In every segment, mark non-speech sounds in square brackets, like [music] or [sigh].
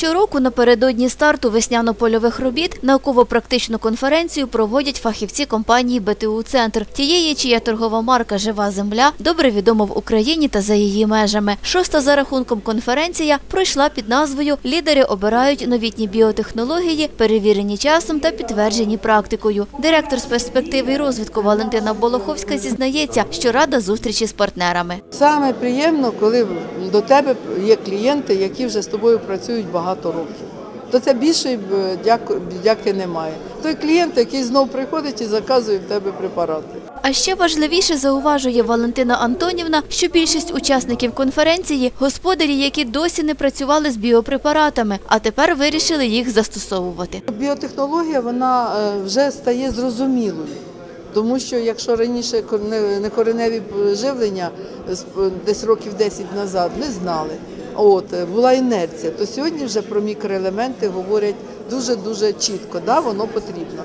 Щороку напередодні старту весняно-польових робіт науково-практичну конференцію проводять фахівці компанії БТУ Центр, тієї, чия торгова марка Жива земля добре відома в Україні та за її межами. Шоста за рахунком конференція пройшла під назвою Лідери обирають новітні біотехнології, перевірені часом та підтверджені практикою. Директор з перспективи і розвитку Валентина Болоховська зізнається, що рада зустрічі з партнерами. Саме приємно, коли до тебе є клієнти, які вже з тобою працюють багато років. То це більшої б, дяку- дяки немає. Той клієнт, який знов приходить і заказує в тебе препарати. А ще важливіше зауважує Валентина Антонівна, що більшість учасників конференції господарі, які досі не працювали з біопрепаратами, а тепер вирішили їх застосовувати. Біотехнологія вона е, вже стає зрозумілою. Тому що якщо раніше некореневі живлення е, десь років 10 назад не знали, от е, була інерція, то сьогодні вже про мікроелементи говорять дуже-дуже чітко, да, воно потрібно.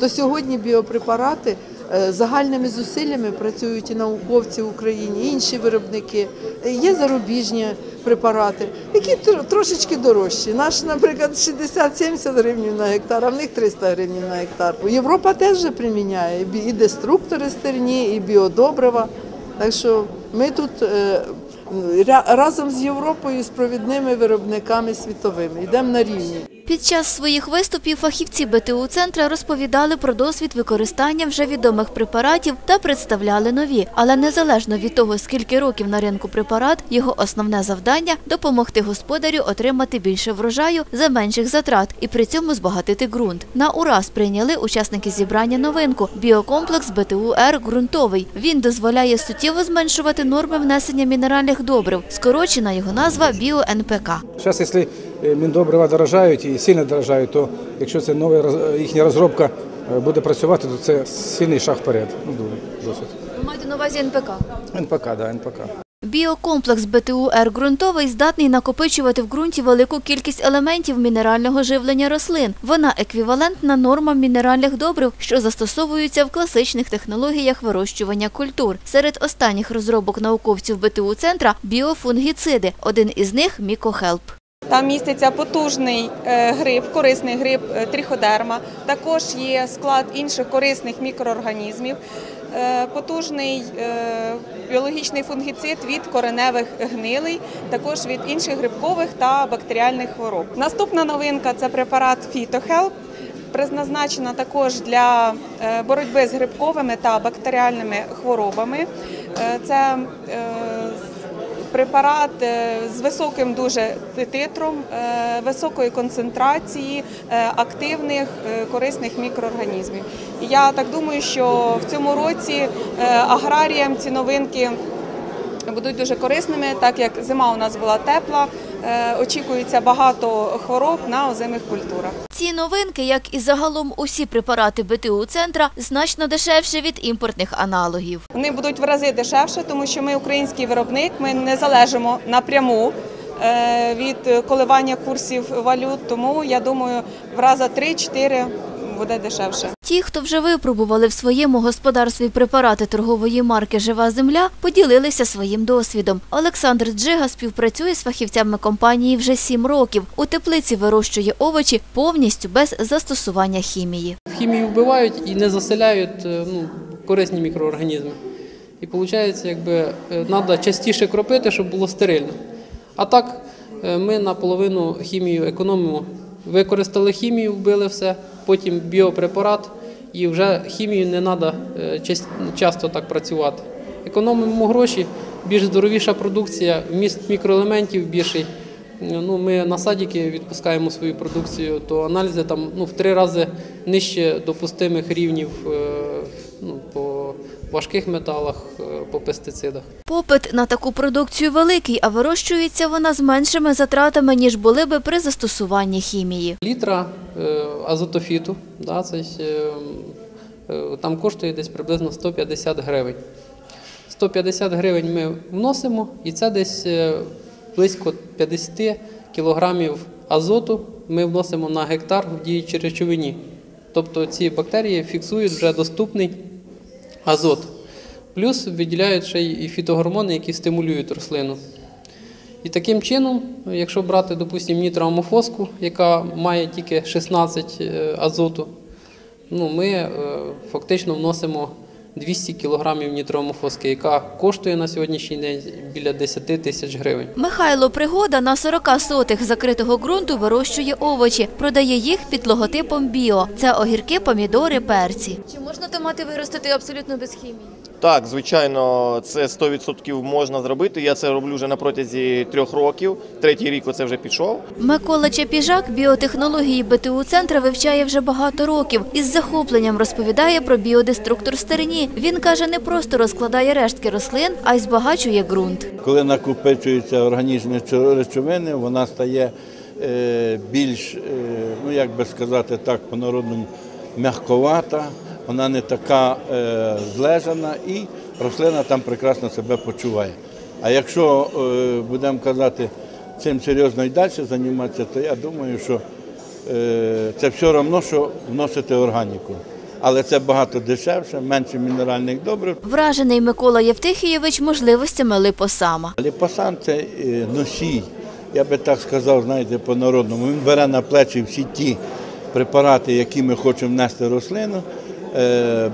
То сьогодні біопрепарати е, загальними зусиллями працюють і науковці в Україні, і інші виробники. Е, Є зарубіжні препарати, які трошечки дорожчі. Наш, наприклад, 60-70 гривень на гектар, а в них 300 гривень на гектар. Європа теж вже приміняє і деструктори стерні, і біодобрива. Так що ми тут разом з Європою, з провідними виробниками світовими йдемо на рівні. Під час своїх виступів фахівці БТУ центра розповідали про досвід використання вже відомих препаратів та представляли нові. Але незалежно від того, скільки років на ринку препарат, його основне завдання допомогти господарю отримати більше врожаю за менших затрат і при цьому збагатити ґрунт. На ураз прийняли учасники зібрання новинку біокомплекс БТУ Р ґрунтовий. Він дозволяє суттєво зменшувати норми внесення мінеральних добрив. Скорочена його назва біо-НПК. Зараз, якщо міндобрива дорожають і сильно дорожають, то якщо це нова їхня розробка е, буде працювати, то це сильний шаг вперед. Ну, досить. Ви маєте на увазі НПК? НПК, да, НПК. Біокомплекс БТУ Р ґрунтовий здатний накопичувати в ґрунті велику кількість елементів мінерального живлення рослин. Вона еквівалентна нормам мінеральних добрив, що застосовуються в класичних технологіях вирощування культур. Серед останніх розробок науковців БТУ центра біофунгіциди. Один із них мікохелп. Там міститься потужний е, гриб, корисний гриб е, тріходерма. Також є склад інших корисних мікроорганізмів. Е, Потужний біологічний фунгіцид від кореневих гнилей, також від інших грибкових та бактеріальних хвороб. Наступна новинка це препарат Фітохелп. Призначена також для боротьби з грибковими та бактеріальними хворобами. Це препарат е, з високим дуже титром, е, високої концентрації е, активних корисних мікроорганізмів. Я так думаю, що в цьому році аграріям ці новинки будуть дуже корисними, так як зима у нас була тепла, очікується багато хвороб на озимих культурах. Ці новинки, як і загалом усі препарати БТУ центра, значно дешевші від імпортних аналогів. Вони будуть в рази дешевше, тому що ми український виробник, ми не залежимо напряму е, від коливання курсів валют. Тому я думаю, в рази 3-4 буде дешевше. Ті, хто вже випробували в своєму господарстві препарати торгової марки Жива земля, поділилися своїм досвідом. Олександр Джига співпрацює з фахівцями компанії вже сім років. У теплиці вирощує овочі повністю без застосування хімії. Хімію вбивають і не заселяють е, ну, корисні мікроорганізми. І виходить, якби треба частіше кропити, щоб було стерильно. А так е, ми наполовину хімію економимо. Використали хімію, вбили все, потім біопрепарат, і вже хімію не треба часто так працювати. Економимо гроші, більш здоровіша продукція, вміст мікроелементів більший. Ну, ми на садіки відпускаємо свою продукцію, то аналізи там ну, в три рази нижче допустимих рівнів е, важких металах, е, по пестицидах. Попит на таку продукцію великий, а вирощується вона з меншими затратами, ніж були би при застосуванні хімії. Літра е, азотофіту, да, це, е, там коштує десь приблизно 150 гривень. 150 гривень ми вносимо, і це десь близько 50 кілограмів азоту ми вносимо на гектар в діючій речовині. Тобто ці бактерії фіксують вже доступний азот. Плюс виділяють ще й фітогормони, які стимулюють рослину. І таким чином, якщо брати, допустимо, нітроамофоску, яка має тільки 16 е, азоту, ну, ми е, фактично вносимо 200 кілограмів нітроамофоски, яка коштує на сьогоднішній день біля 10 тисяч гривень. Михайло Пригода на 40 сотих закритого ґрунту вирощує овочі, продає їх під логотипом біо. Це огірки, помідори, перці. Чи можна томати виростити абсолютно без хімії? Так, звичайно, це 100% можна зробити. Я це роблю вже на протязі трьох років. Третій рік оце вже пішов. Микола Чепіжак біотехнології БТУ центра вивчає вже багато років. Із захопленням розповідає про біодеструктор стерні. Він каже, не просто розкладає рештки рослин, а й збагачує ґрунт. Коли накопичуються органічні чо- речовини, вона стає е, більш, е, ну як би сказати так, по-народному м'яковата, вона не така е, злежана і рослина там прекрасно себе почуває. А якщо е, будемо казати цим серйозно і далі займатися, то я думаю, що е, це все одно, що вносити органіку. Але це багато дешевше, менше мінеральних добрив. Вражений Микола Євтихійович можливостями липосама. Ліпосан це е, носій, я би так сказав, знаєте, по-народному. Він бере на плечі всі ті препарати, які ми хочемо внести в рослину,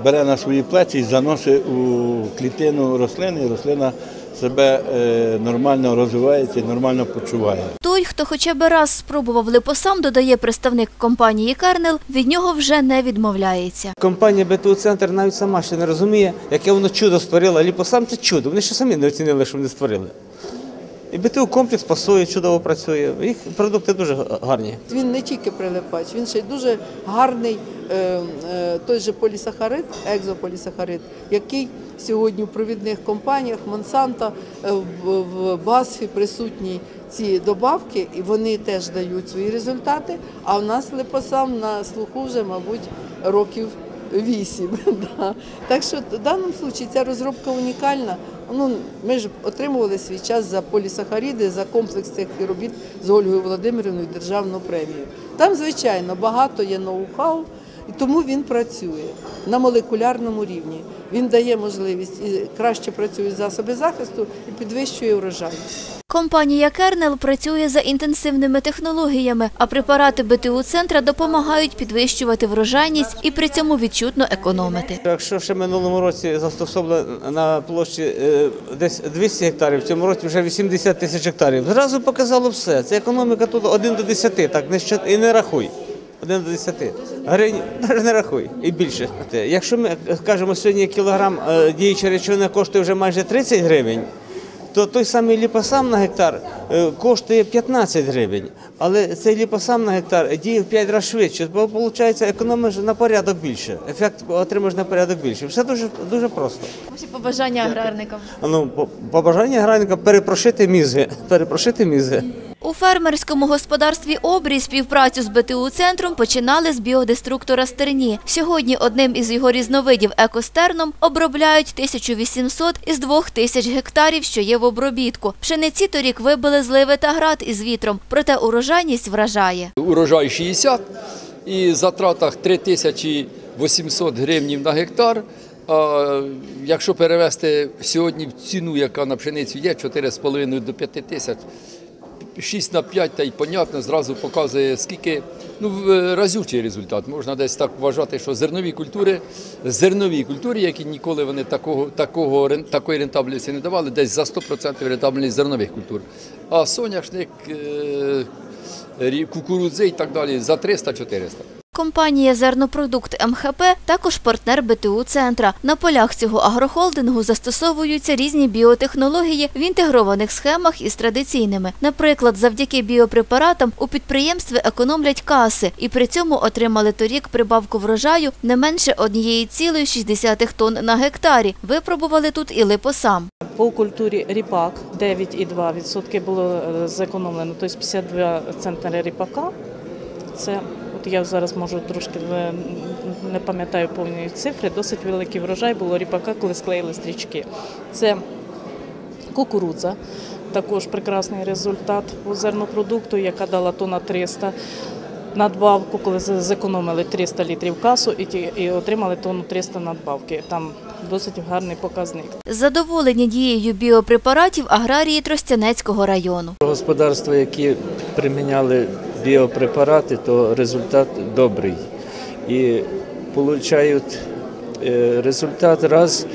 бере на свої плечі і заносить у клітину рослини, і рослина себе е, нормально розвивається і нормально почуває. Той, хто хоча б раз спробував липосам, додає представник компанії Кернел, від нього вже не відмовляється. Компанія БТУ Центр навіть сама ще не розуміє, яке воно чудо створило. Ліпосам це чудо. Вони ще самі не оцінили, що вони створили. І БТУ комплекс пасує, чудово працює. Їх продукти дуже гарні. Він не тільки прилипач, він ще й дуже гарний е, е, той же полісахарид, екзополісахарид, який сьогодні в провідних компаніях Монсанто е, в, Басфі присутні ці добавки, і вони теж дають свої результати. А в нас липосам на слуху вже, мабуть, років вісім. [laughs] Так що в даному випадку ця розробка унікальна. Ну, ми ж отримували свій час за полісахаріди, за комплекс цих робіт з Ольгою Володимирівною державну премію. Там, звичайно, багато є ноу-хау, і тому він працює на молекулярному рівні. Він дає можливість і краще працюють засоби захисту і підвищує урожайність. Компанія Кернел працює за інтенсивними технологіями, а препарати БТУ центра допомагають підвищувати врожайність і при цьому відчутно економити. Якщо ще минулому році застосовували на площі е, десь 200 гектарів, в цьому році вже 80 тисяч гектарів. Зразу показало все. Це економіка тут 1 до 10, так не і не рахуй. 1 до 10. Гривень [laughs] не рахуй і більше. Якщо ми кажемо, сьогодні кілограм е, діючої речовини коштує вже майже 30 гривень, то той самий ліпосам на гектар е, коштує 15 гривень. Але цей ліпосам на гектар діє в 5 разів швидше, бо виходить, економиш на порядок більше. Ефект отримаєш на порядок більше. Все дуже, дуже просто. Ваші побажання аграрникам. Ну, по- побажання аграрникам перепрошити мізги. [laughs] Перепрошити мізги. У фермерському господарстві обрій співпрацю з БТУ центром починали з біодеструктора стерні. Сьогодні одним із його різновидів екостерном обробляють 1800 із 2000 гектарів, що є в обробітку. Пшениці торік вибили зливи та град із вітром, проте урожайність вражає. урожай 60 і затратах 3800 гривнів на гектар. А якщо перевести сьогодні в ціну, яка на пшеницю є, 4,5 до 5 тисяч, 6 на 5, та й понятно, зразу показує, скільки ну, разючий результат. Можна десь так вважати, що зернові культури, зернові культури, які ніколи вони такого, такого, такої рентабельності не давали, десь за 100% рентабельність зернових культур. А соняшник, е, кукурудзи і так далі за 300-400. Компанія «Зернопродукт МХП» також партнер БТУ центра. На полях цього агрохолдингу застосовуються різні біотехнології в інтегрованих схемах із традиційними. Наприклад, завдяки біопрепаратам у підприємстві економлять каси і при цьому отримали торік прибавку врожаю не менше 1,6 тонн на гектарі. Випробували тут і липосам. По культурі ріпак 9,2% було е, зекономлено, тобто 52 центнери ріпака. Це от я зараз можу трошки е, не пам'ятаю повні цифри. Досить великий врожай було ріпака, коли склеїли стрічки. Це кукурудза. Також прекрасний результат по зернопродукту, яка дала тонна 300 надбавку, коли зекономили 300 літрів касу і, ті- і отримали тонну 300 надбавки. Там досить гарний показник. Задоволені дією біопрепаратів аграрії Тростянецького району. Господарства, які приміняли біопрепарати, то результат добрий. І отримують результат раз,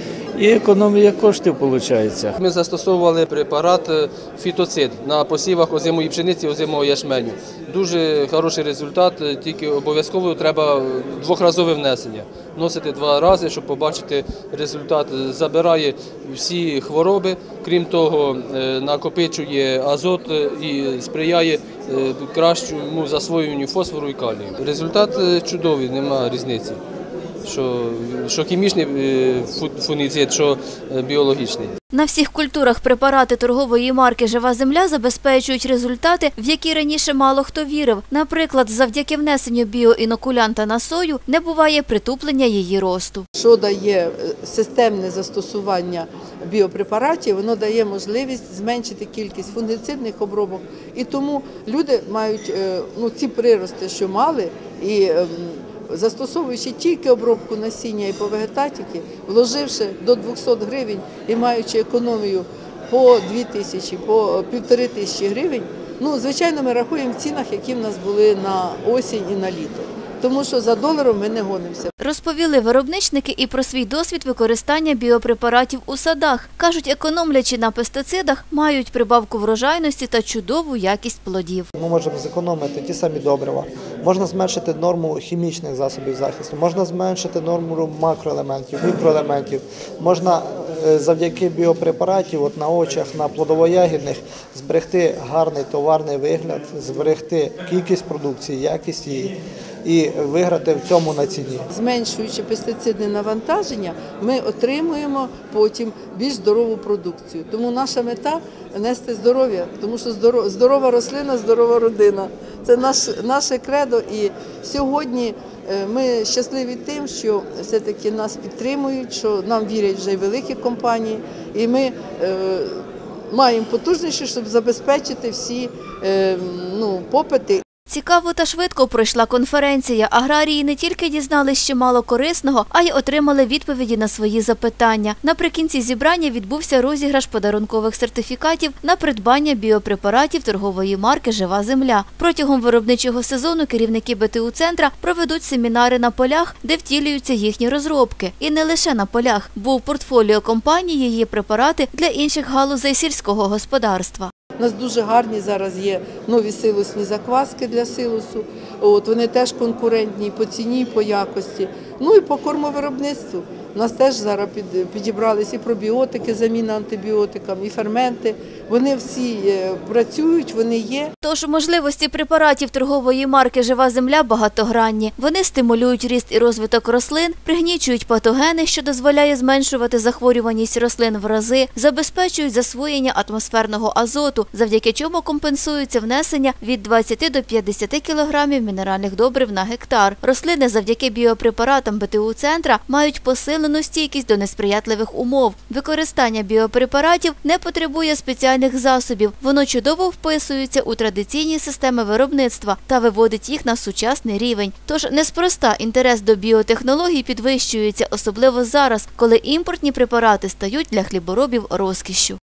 і економія коштів виходить. Ми застосовували препарат е, фітоцид на посівах озимої пшениці, озимого ячменю. Дуже хороший результат, е, тільки обов'язково треба двохразове внесення. Вносити два рази, щоб побачити результат. Забирає всі хвороби, крім того, е, накопичує азот і сприяє кращому засвоєнню фосфору і калію. Результат чудовий, немає різниці. Що, що хімічний е, фунгіцид, що е, біологічний. На всіх культурах препарати торгової марки Жива земля забезпечують результати, в які раніше мало хто вірив. Наприклад, завдяки внесенню біоінокулянта на сою не буває притуплення її росту. Що дає е, системне застосування біопрепаратів, воно дає можливість зменшити кількість фунгіцидних обробок. І тому люди мають ну, ці прирости, що мали, і ем, застосовуючи тільки обробку насіння і по вегетатіки, вложивши до 200 гривень і маючи економію по 2 тисячі, по півтори тисячі гривень, ну, звичайно, ми рахуємо в цінах, які в нас були на осінь і на літо. Тому що за доларом ми не гонимося. Розповіли виробничники і про свій досвід використання біопрепаратів у садах. Кажуть, економлячи на пестицидах, мають прибавку врожайності та чудову якість плодів. Ми можемо зекономити ті самі добрива. Можна зменшити норму хімічних засобів захисту, можна зменшити норму макроелементів, мікроелементів. Можна е, завдяки біопрепаратів, от на очах, на плодово-ягідних, зберегти гарний товарний вигляд, зберегти кількість продукції, якість її і виграти в цьому на ціні. Зменшуючи пестицидне навантаження, ми отримуємо потім більш здорову продукцію. Тому наша мета нести здоров'я, тому що здоро- здорова рослина, здорова родина. Це наш, наше кредо. І сьогодні е, ми щасливі тим, що все-таки нас підтримують, що нам вірять вже великі компанії, і ми е, маємо потужніше, щоб забезпечити всі е, ну, попити. Цікаво та швидко пройшла конференція. Аграрії не тільки дізнались чимало корисного, а й отримали відповіді на свої запитання. Наприкінці зібрання відбувся розіграш подарункових сертифікатів на придбання біопрепаратів торгової марки Жива земля. Протягом виробничого сезону керівники БТУ центра проведуть семінари на полях, де втілюються їхні розробки. І не лише на полях, бо в портфоліо компанії є препарати для інших галузей сільського господарства. У нас дуже гарні зараз є нові силосні закваски для силосу. От вони теж конкурентні по ціні, по якості. Ну і по кормовиробництву. У нас теж зараз під, підібрались і пробіотики, заміна антибіотикам, і ферменти. Вони всі е, працюють, вони є. Тож можливості препаратів торгової марки Жива земля багатогранні. Вони стимулюють ріст і розвиток рослин, пригнічують патогени, що дозволяє зменшувати захворюваність рослин в рази, забезпечують засвоєння атмосферного азоту, завдяки чому компенсується внесення від 20 до 50 кілограмів мінеральних добрив на гектар. Рослини завдяки біопрепаратам БТУ центра мають посилену стійкість до несприятливих умов. Використання біопрепаратів не потребує спеціальних засобів. Воно чудово вписується у традиційні системи виробництва та виводить їх на сучасний рівень. Тож неспроста інтерес до біотехнологій підвищується, особливо зараз, коли імпортні препарати стають для хліборобів розкішшю.